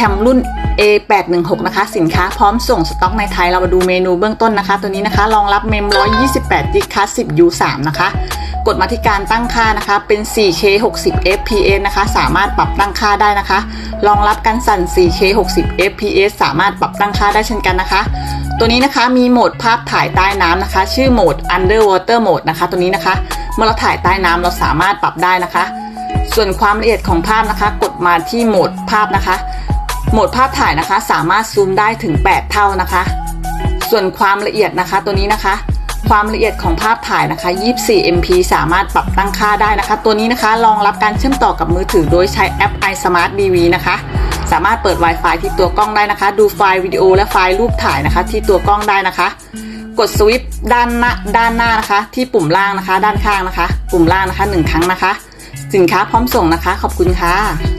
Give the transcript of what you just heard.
แคมรุ่น A816 นะคะ สินค้าพร้อมส่งสต็อกในไทย เรามาดูเมนูเบื้องต้นนะคะ ตัวนี้นะคะ รองรับเมม128 g b คลาส10 U3 นะคะ กดมาที่การตั้งค่านะคะ เป็น 4K 60 FPS นะคะ สามารถปรับตั้งค่าได้นะคะ รองรับการสั่น 4K 60 FPS สามารถปรับตั้งค่าได้เช่นกันนะคะ ตัวนี้นะคะมีโหมดภาพถ่ายใต้น้ำนะคะ ชื่อโหมด underwater mode นะคะ ตัวนี้นะคะ เมื่อเราถ่ายใต้น้ำเราสามารถปรับได้นะคะ ส่วนความละเอียดของภาพนะคะ กดมาที่โหมดภาพนะคะ โหมดภาพถ่ายนะคะ สามารถซูมได้ถึง 8 เท่านะคะ ส่วนความละเอียดนะคะตัวนี้นะคะ ความละเอียดของภาพถ่ายนะคะ 24 MP สามารถปรับตั้งค่าได้นะคะ ตัวนี้นะคะรองรับการเชื่อมต่อกับมือถือโดยใช้แอป iSmart DV นะคะ สามารถเปิด Wi-Fi ที่ตัวกล้องได้นะคะ ดูไฟล์วิดีโอและไฟล์รูปถ่ายนะคะ ที่ตัวกล้องได้นะคะ กดสวิตช์ด้านหน้าด้านหน้านะคะ ที่ปุ่มล่างนะคะ ด้านข้างนะคะ ปุ่มล่างนะคะหนึ่งครั้งนะคะ สินค้าพร้อมส่งนะคะ ขอบคุณค่ะ